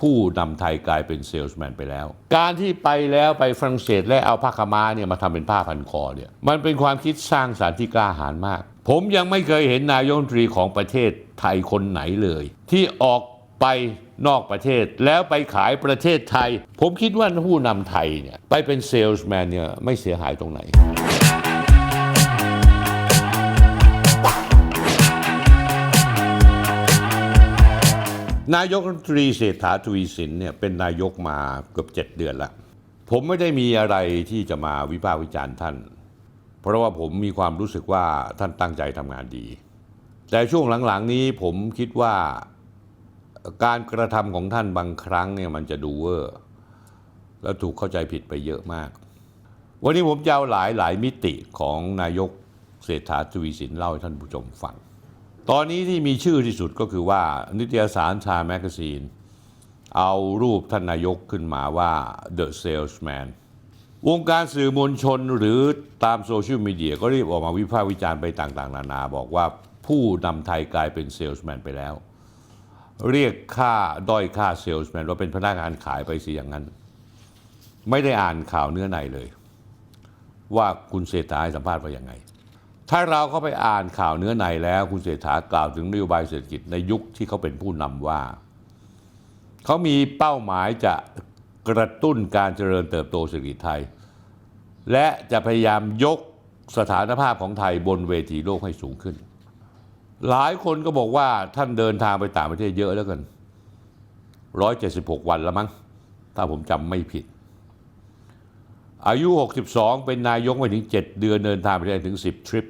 ผู้นำไทยกลายเป็นเซลส์แมนไปแล้ว การที่ไปแล้วไปฝรั่งเศสและเอาผ้าขาวม้าเนี่ยมาทำเป็นผ้าพันคอเนี่ยมันเป็นความคิดสร้างสรรค์ที่กล้าหาญมาก ผมยังไม่เคยเห็นนายกรัฐมนตรีของประเทศไทยคนไหนเลย ที่ออกไปนอกประเทศแล้วไปขายประเทศไทย ผมคิดว่าผู้นำไทยเนี่ยไปเป็นเซลส์แมนเนี่ยไม่เสียหายตรงไหน นายกรัฐมนตรีเศรษฐาทวีสินเนี่ยเป็นนายกมาเกือบเจ็ดเดือนละผมไม่ได้มีอะไรที่จะมาวิพากษ์วิจารณ์ท่าน เพราะว่าผมมีความรู้สึกว่าท่านตั้งใจทำงานดี แต่ช่วงหลังๆนี้ผมคิดว่าการกระทำของท่านบางครั้งเนี่ยมันจะดูเวอร์แล้วถูกเข้าใจผิดไปเยอะมาก วันนี้ผมจะเอาหลายหลายมิติของนายกเศรษฐาทวีสินเล่าให้ท่านผู้ชมฟัง ตอนนี้ที่มีชื่อที่สุดก็คือว่านิตยสารชาแมกซีน เอารูปท่านนายกขึ้นมาว่า The Salesman วงการสื่อมวลชนหรือตามโซเชียลมีเดียก็รีบออกมาวิพากษ์วิจารณ์ไปต่างๆ นานา บอกว่าผู้นำไทยกลายเป็นเซลส์แมนไปแล้ว เรียกค่าด้อยค่าเซลส์แมนว่าเป็นพนักงานขายไปสิอย่างนั้น ไม่ได้อ่านข่าวเนื้อในเลย ว่าคุณเศรษฐาให้สัมภาษณ์ว่าอย่างไง ถ้าเราเข้าไปอ่านข่าวเนื้อในแล้ว คุณเศรษฐากล่าวถึงนโยบายเศรษฐกิจในยุคที่เขาเป็นผู้นำว่า เขามีเป้าหมายจะกระตุ้นการเจริญเติบโตเศรษฐกิจไทย และจะพยายามยกสถานภาพของไทยบนเวทีโลกให้สูงขึ้น หลายคนก็บอกว่าท่านเดินทางไปต่างประเทศเยอะแล้วกัน 176 วันแล้วมั้ง ถ้าผมจำไม่ผิด อายุ 62 เป็นนายกไปถึง 7 เดือนเดินทางไปได้ถึง 10 ทริป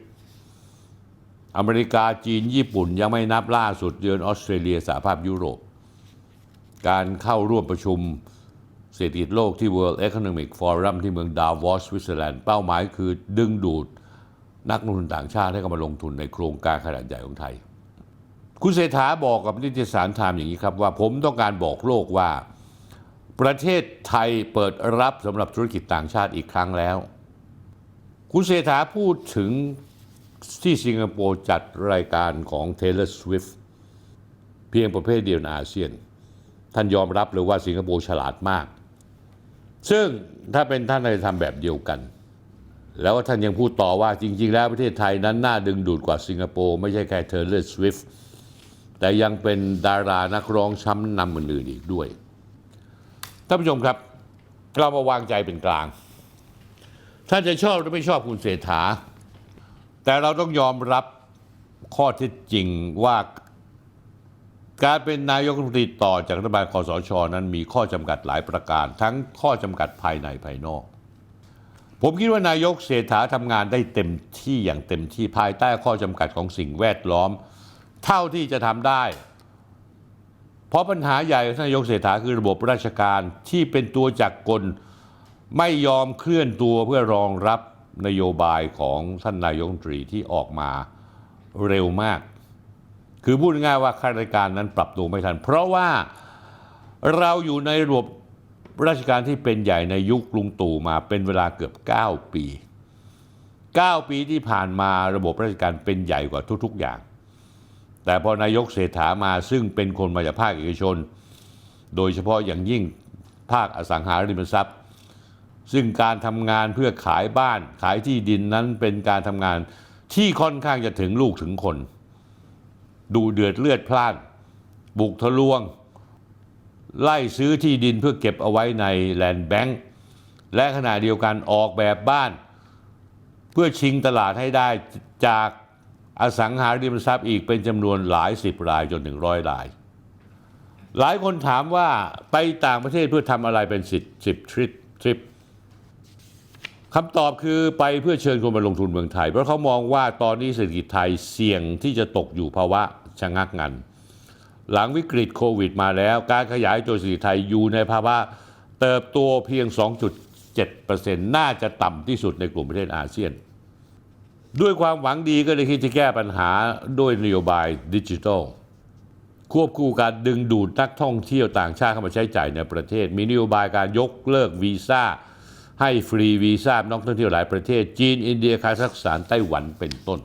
อเมริกาจีนญี่ปุ่นยังไม่นับล่าสุดเยือนออสเตรเลียสหภาพยุโรป การเข้าร่วมประชุมเศรษฐกิจโลกที่ World Economic Forum ที่เมืองดาวอสสวิตเซอร์แลนด์เป้าหมายคือดึงดูดนักลงทุนต่างชาติให้เข้ามาลงทุนในโครงการขนาดใหญ่ของไทย คุณเศรษฐาบอกกับนิตยสารไทม์อย่างนี้ครับว่า ผมต้องการบอกโลกว่า ประเทศไทยเปิดรับสำหรับธุรกิจต่างชาติอีกครั้งแล้ว คุณเศรษฐาพูดถึงที่สิงคโปร์จัดรายการของ Taylor Swift เพียงประเภทเดียวในอาเซียน ท่านยอมรับเลยว่าสิงคโปร์ฉลาดมาก ซึ่งถ้าเป็นท่านจะทำแบบเดียวกัน แล้วท่านยังพูดต่อว่าจริง ๆ แล้วประเทศไทยนั้นน่าดึงดูดกว่าสิงคโปร์ไม่ใช่แค่ Taylor Swift แต่ยังเป็นดารานักร้องช้ำนำอื่นๆอีกด้วยานผู้ชมครับ เรามาวางใจเป็นกลาง ท่านจะชอบหรือไม่ชอบคุณเศรษฐา แต่เราต้องยอมรับข้อเท็จจริงว่าการเป็นนายกรัฐมนตรีต่อจากรัฐบาลคอสชนั้นมีข้อจำกัดหลายประการ ทั้งข้อจำกัดภายในภายนอก ผมคิดว่านายกเศรษฐาทำงานได้เต็มที่อย่างเต็มที่ภายใต้ข้อจำกัดของสิ่งแวดล้อม เท่าที่จะทำได้ เพราะปัญหาใหญ่ของนายกเศรษฐาคือระบบราชการที่เป็นตัวจักรกลไม่ยอมเคลื่อนตัวเพื่อรองรับนโยบายของท่านนายกรัฐมนตรีที่ออกมาเร็วมาก คือพูดง่ายๆว่าข้าราชการนั้นปรับตัวไม่ทัน เพราะว่าเราอยู่ในระบบราชการที่เป็นใหญ่ในยุคลุงตู่มาเป็นเวลาเกือบ 9 ปี 9 ปีที่ผ่านมาระบบราชการเป็นใหญ่กว่าทุก ๆ อย่าง แต่พอนายกเศรษฐามาซึ่งเป็นคนมาจากภาคเอกชน โดยเฉพาะอย่างยิ่งภาคอสังหาริมทรัพย์ ซึ่งการทำงานเพื่อขายบ้านขายที่ดินนั้นเป็นการทำงานที่ค่อนข้างจะถึงลูกถึงคน ดูเดือดเลือดพล่าน บุกทะลวง ไล่ซื้อที่ดินเพื่อเก็บเอาไว้ในแลนด์แบงค์และขณะเดียวกันออกแบบบ้าน เพื่อชิงตลาดให้ได้จาก อสังหาริมทรัพย์อีกเป็นจำนวนหลายสิบรายจนถึงร้อยราย หลายคนถามว่าไปต่างประเทศเพื่อทำอะไรเป็นสิบสิบทริปทริปคำตอบคือไปเพื่อเชิญคนมาลงทุนเมืองไทย เพราะเขามองว่าตอนนี้เศรษฐกิจไทยเสี่ยงที่จะตกอยู่ภาวะชะงักงัน หลังวิกฤตโควิดมาแล้ว การขยายตัวเศรษฐกิจไทยอยู่ในภาวะเติบโตเพียง 2.7%น่าจะต่ำที่สุดในกลุ่มประเทศอาเซียน ด้วยความหวังดีก็เลยคิดจะแก้ปัญหาด้วยนโยบายดิจิทัล ควบคู่การดึงดูดนักท่องเที่ยวต่างชาติเข้ามาใช้จ่ายในประเทศ มีนโยบายการยกเลิกวีซ่า ให้ฟรีวีซ่านักท่องเที่ยวหลายประเทศ จีน อินเดียคาซัคสถานไต้หวันเป็นต้น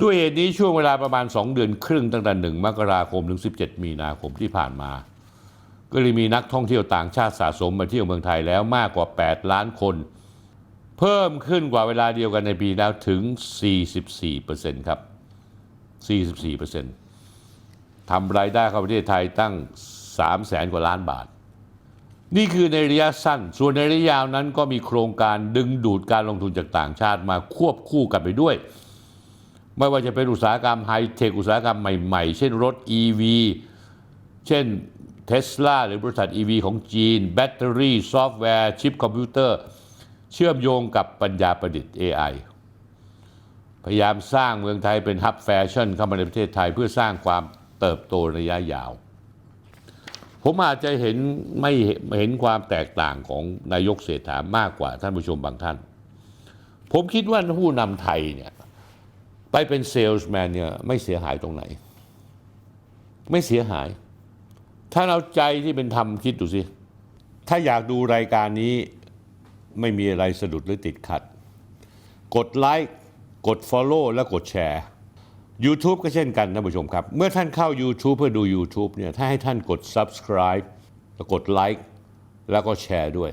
ด้วยเหตุนี้ช่วงเวลาประมาณ 2 เดือนครึ่งตั้งแต่1มกราคมถึง 17 มีนาคมที่ผ่านมา ก็เลยมีนักท่องเที่ยวต่างชาติสะสมมาเที่ยวเมืองไทยแล้วมากกว่า 8 ล้านคน เพิ่มขึ้นกว่าเวลาเดียวกันในปีแล้วถึง 44%ครับ 44%ทำรายได้เข้าประเทศไทยตั้ง3แสนกว่าล้านบาท นี่คือในระยะสั้น ส่วนในระยะยาวนั้นก็มีโครงการดึงดูดการลงทุนจากต่างชาติมาควบคู่กันไปด้วย ไม่ว่าจะเป็นอุตสาหกรรมไฮเทคอุตสาหกรรมใหม่ๆ เช่นรถ EV เช่นเทสลาหรือบริษัท EV ของจีน แบตเตอรี่ ซอฟต์แวร์ ชิปคอมพิวเตอร์ เชื่อมโยงกับปัญญาประดิษฐ์ AI พยายามสร้างเมืองไทยเป็นฮับแฟชั่นเข้ามาในประเทศไทยเพื่อสร้างความเติบโตระยะยาว ผมอาจจะเห็นไม่เห็นความแตกต่างของนายกเศรษฐามากกว่าท่านผู้ชมบางท่าน ผมคิดว่าผู้นำไทยเนี่ยไปเป็นเซลส์แมนเนี่ยไม่เสียหายตรงไหน ไม่เสียหาย ถ้าเราใจที่เป็นธรรมคิดดูสิ ถ้าอยากดูรายการนี้ ไม่มีอะไรสะดุดหรือติดขัด กดไลค์กด Follow และกดแชร์ YouTube ก็เช่นกันนะผู้ชมครับ เมื่อท่านเข้า YouTube เพื่อดู YouTube เนี่ยถ้าให้ท่านกด Subscribe แล้วกดไลค์แล้วก็แชร์ด้วย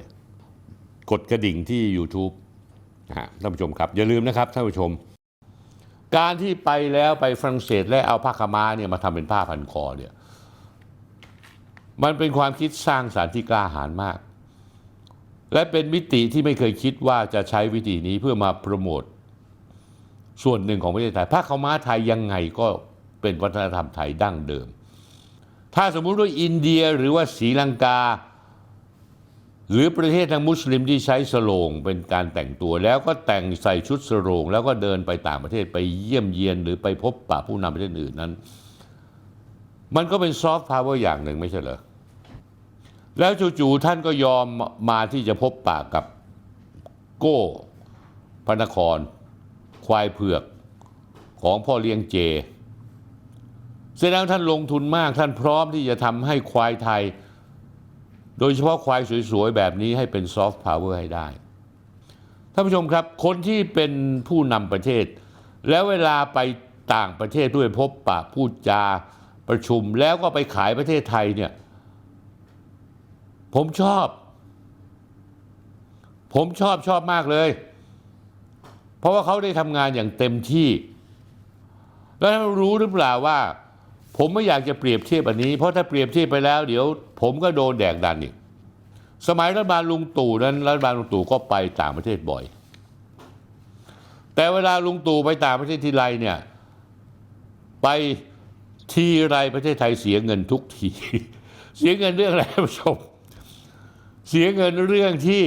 กดกระดิ่งที่ YouTube นะฮะท่านผู้ชมครับ อย่าลืมนะครับท่านผู้ชม การที่ไปแล้วไปฝรั่งเศสและเอาผ้าขาวม้าเนี่ยมาทำเป็นผ้าพันคอเนี่ยมันเป็นความคิดสร้างสารรค์ที่กล้าหาญมาก และเป็นมิติที่ไม่เคยคิดว่าจะใช้วิธีนี้เพื่อมาโปรโมทส่วนหนึ่งของประเทศไทยผ้าขาวม้าไทยยังไงก็เป็นวัฒนธรรมไทยดั้งเดิม ถ้าสมมุติว่าอินเดียหรือว่าศรีลังกา หรือประเทศทางมุสลิมที่ใช้สโลงเป็นการแต่งตัวแล้วก็แต่งใส่ชุดสโลงแล้วก็เดินไปต่างประเทศไปเยี่ยมเยียนหรือไปพบปะผู้นำประเทศอื่นนั้น มันก็เป็นซอฟต์พาวเวอร์อย่างหนึ่งไม่ใช่เหรอ แล้วจู่ๆท่านก็ยอมมาที่จะพบปะกับโก้พระนคร ควายเผือกของพ่อเลี้ยงเจแสดงว่าท่านลงทุนมากท่านพร้อมที่จะทำให้ควายไทย โดยเฉพาะควายสวยๆ แบบนี้ให้เป็นซอฟต์พาวเวอร์ให้ได้ ท่านผู้ชมครับคนที่เป็นผู้นำประเทศ แล้วเวลาไปต่างประเทศด้วยพบปะพูดจาประชุมแล้วก็ไปขายประเทศไทยเนี่ย ผมชอบ ผมชอบชอบมากเลย เพราะว่าเขาได้ทำงานอย่างเต็มที่ แล้วรู้หรือเปล่าว่า ผมไม่อยากจะเปรียบเทียบอันนี้ เพราะถ้าเปรียบเทียบไปแล้ว เดี๋ยว ผมก็โดนแดกดันอีกสมัยรัฐบาลลุงตู่นั้นรัฐบาลลุงตู่ก็ไปต่างประเทศบ่อย แต่เวลาลุงตู่ไปต่างประเทศทีไรเนี่ย ไปทีไรประเทศไทยเสียเงินทุกที เสียเงินเรื่องอะไรผู้ชม เสียเงินเรื่องที่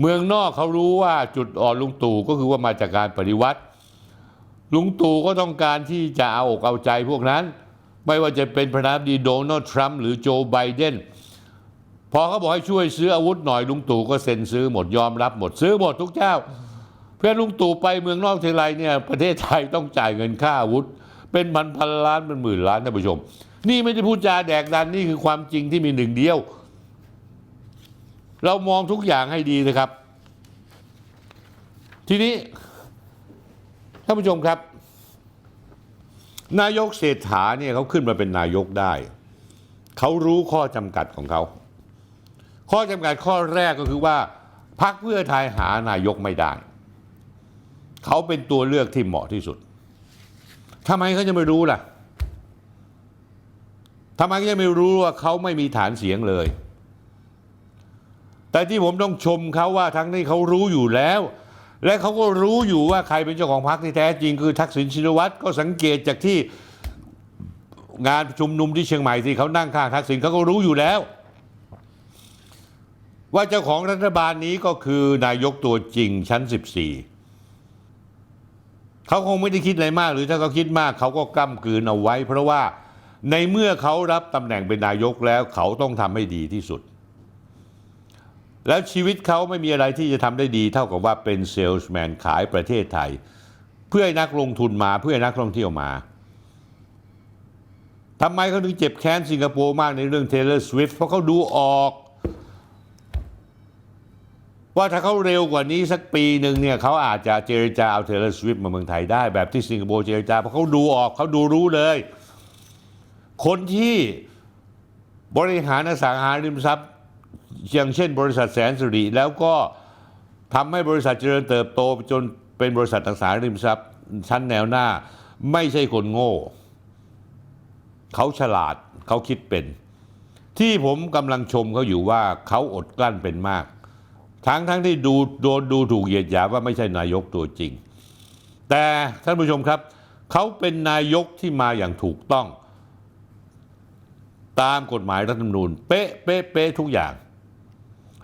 เมืองนอกเขารู้ว่าจุดอ่อนลุงตู่ก็คือว่ามาจากการปฏิวัติ ลุงตู่ก็ต้องการที่จะเอาอกเอาใจพวกนั้น ไม่ว่าจะเป็นประธานาธิบดีโดนัลด์ทรัมป์หรือโจไบเดนพอเขาบอกให้ช่วยซื้ออาวุธหน่อยลุงตู่ก็เซ็นซื้อหมดยอมรับหมดซื้อหมดทุกเจ้า เพื่อนลุงตู่ไปเมืองนอกเทไรเนี่ยประเทศไทยต้องจ่ายเงินค่าอาวุธ เป็นพันพันล้านเป็นหมื่นล้านท่านผู้ชม นี่ไม่ได้พูดจาแดกดันนี่คือความจริงที่มีหนึ่งเดียว เรามองทุกอย่างให้ดีนะครับ ทีนี้ท่านผู้ชมครับ นายกเศรษฐาเนี่ยเขาขึ้นมาเป็นนายกได้ เขารู้ข้อจำกัดของเขา ข้อจำกัดข้อแรกก็คือว่าพรรคเพื่อไทยหานายกไม่ได้ เขาเป็นตัวเลือกที่เหมาะที่สุดทำไมเขาจะไม่รู้ล่ะทำไมเขาจะไม่รู้ว่าเขาไม่มีฐานเสียงเลย แต่ที่ผมต้องชมเขาว่าทั้งนี้เขารู้อยู่แล้ว และเขาก็รู้อยู่ว่าใครเป็นเจ้าของพรรคที่แท้จริงคือทักษิณชินวัตรก็สังเกตจากที่งานชุมนุมที่เชียงใหม่ที่เขานั่งข้างทักษิณเขาก็รู้อยู่แล้ว ว่าเจ้าของรัฐบาลนี้ก็คือนายกตัวจริงชั้น 14 เขาคงไม่ได้คิดอะไรมาก หรือถ้าเขาคิดมากเขาก็กล้ำกลืนเอาไว้ เพราะว่าในเมื่อเขารับตำแหน่งเป็นนายกแล้วเขาต้องทำให้ดีที่สุด แล้วชีวิตเขาไม่มีอะไรที่จะทำได้ดีเท่ากับว่าเป็นเซลส์แมนขายประเทศไทย เพื่อให้นักลงทุนมาเพื่อให้นักท่องเที่ยวมาทำไมเขาถึงเจ็บแค้นสิงคโปร์มากในเรื่อง Taylor Swift เพราะเขาดูออก ว่าถ้าเขาเร็วกว่านี้สักปีหนึ่งเนี่ยเขาอาจจะเจรจาเอา Taylor Swift มาเมืองไทยได้แบบที่สิงคโปร์เจรจาเพราะเขาดูออกเขาดูรู้เลย คนที่บริหารอสังหาริมทรัพย์ อย่างเช่นบริษัทแสนสิริแล้วก็ทำให้บริษัทเจริญเติบโตจนเป็นบริษัทอสังหาริมทรัพย์ชั้นแนวหน้า ไม่ใช่คนโง่ เขาฉลาดเขาคิดเป็น ที่ผมกำลังชมเขาอยู่ว่าเขาอดกลั้นเป็นมาก ทั้งทั้งที่ดูโดนดูถูกเหยียดหยามว่าไม่ใช่นายกตัวจริง แต่ท่านผู้ชมครับ เขาเป็นนายกที่มาอย่างถูกต้อง ตามกฎหมายรัฐธรรมนูญ เป๊ะเป๊ะเป๊ะทุกอย่าง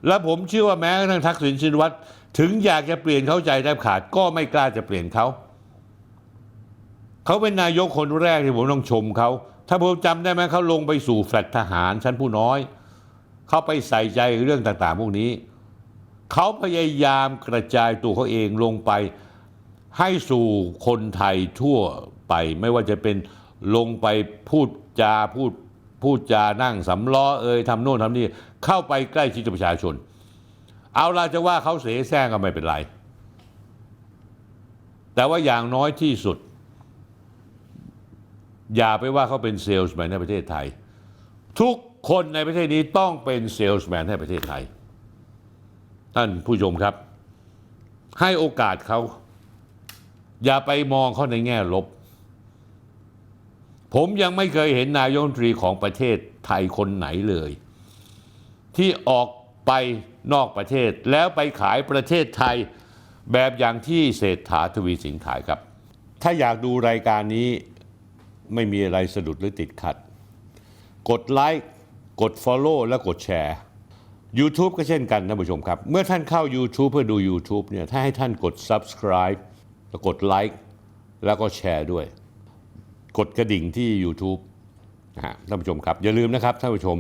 และผมเชื่อว่าแม้กระทั่งทักษิณชินวัตรถึงอยากจะเปลี่ยนเข้าใจแทบขาดก็ไม่กล้าจะเปลี่ยนเขา เขาเป็นนายกคนแรกที่ผมต้องชมเขา ถ้าผมจำได้ไหมเขาลงไปสู่แฟลตทหารชั้นผู้น้อย เขาไปใส่ใจเรื่องต่างๆ พวกนี้ เขาพยายามกระจายตัวเขาเองลงไป ให้สู่คนไทยทั่วไป ไม่ว่าจะเป็นลงไปพูดจาพูด พูดจานั่งสำล้อเอ่ยทำโน่นทำนี่เข้าไปใกล้ชิดประชาชน เอาล่ะจะว่าเขาเสแสร้งก็ไม่เป็นไร แต่ว่าอย่างน้อยที่สุด อย่าไปว่าเขาเป็นเซลส์แมนในประเทศไทย ทุกคนในประเทศนี้ต้องเป็นเซลส์แมนให้ประเทศไทย ท่านผู้ชมครับ ให้โอกาสเขา อย่าไปมองเขาในแง่ลบ ผมยังไม่เคยเห็นนายกรัฐมนตรีของประเทศไทยคนไหนเลย ที่ออกไปนอกประเทศแล้วไปขายประเทศไทยแบบอย่างที่เศรษฐาทวีสินขายครับ ถ้าอยากดูรายการนี้ไม่มีอะไรสะดุดหรือติดขัด กดไลค์กด Follow และกดแชร์ YouTube ก็เช่นกันท่านผู้ชมครับ เมื่อท่านเข้า YouTube เพื่อดู YouTube เนี่ยถ้าให้ท่านกด Subscribe แล้วกดไลค์แล้วก็แชร์ด้วย กดกระดิ่งที่ YouTube นะฮะท่านผู้ชมครับ อย่าลืมนะครับท่านผู้ชม